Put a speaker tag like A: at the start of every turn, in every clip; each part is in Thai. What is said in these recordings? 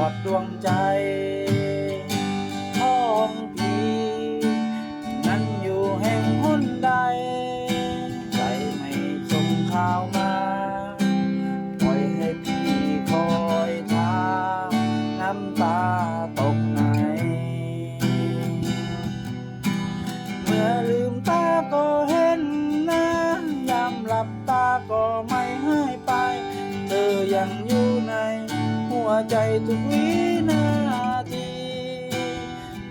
A: อดดวงใจของพี่นั้นอยู่แห่งหนใด ใจไม่ส่งข่าวมา ปล่อยให้พี่คอยถามน้ำตา ใจทุกวินาที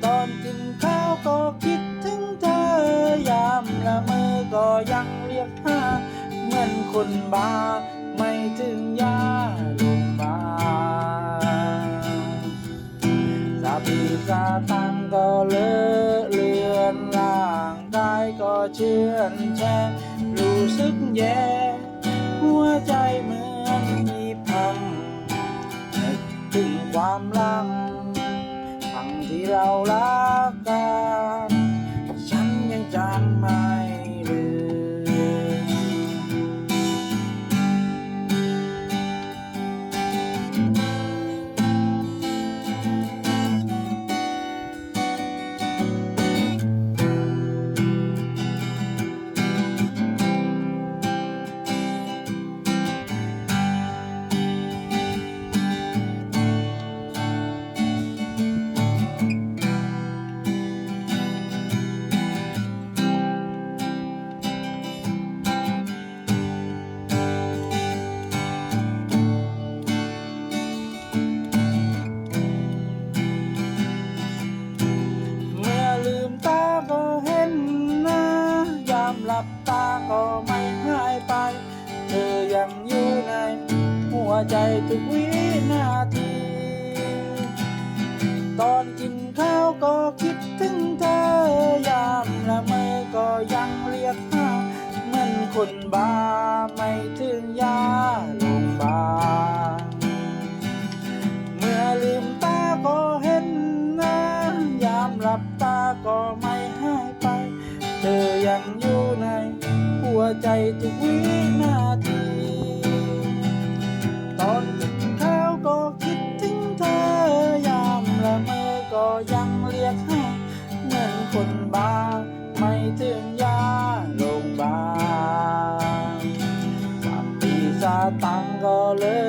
A: ตอนกินข้าวก็คิดถึงเธอยามละเมอก็ยังเรียกหาเหมือนคนบ้าไม่ถึงยาโรงบาสาปีสาตังก็เลอะเลือนร่างกายก็เชื่อนแช่รู้สึกแย่ หัวใจเหมือ ความลังทั้งที่เรารักกัน ใจทุกวินาที ตอนกินข้าวก็คิดถึงเธอยามละเมอก็ยังเรียกหาเหมือนคนบ้าไม่ถึงยาโรงพยาบาลเมื่อลืมตาก็เห็นหน้ายามหลับตาก็ไม่หายไป เธอยังอยู่ในหัวใจทุกวินาที ก็ยังเรียกหาเหมือนคนบ้า ไม่ถึงยาโรงพยาบาลสามปีสาตังก็เลย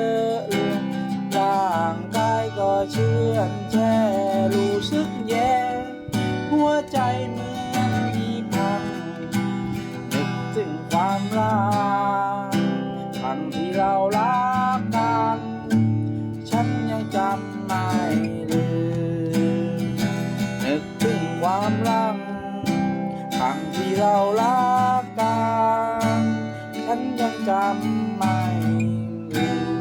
A: เราลากันฉันยังจำไม่ลืม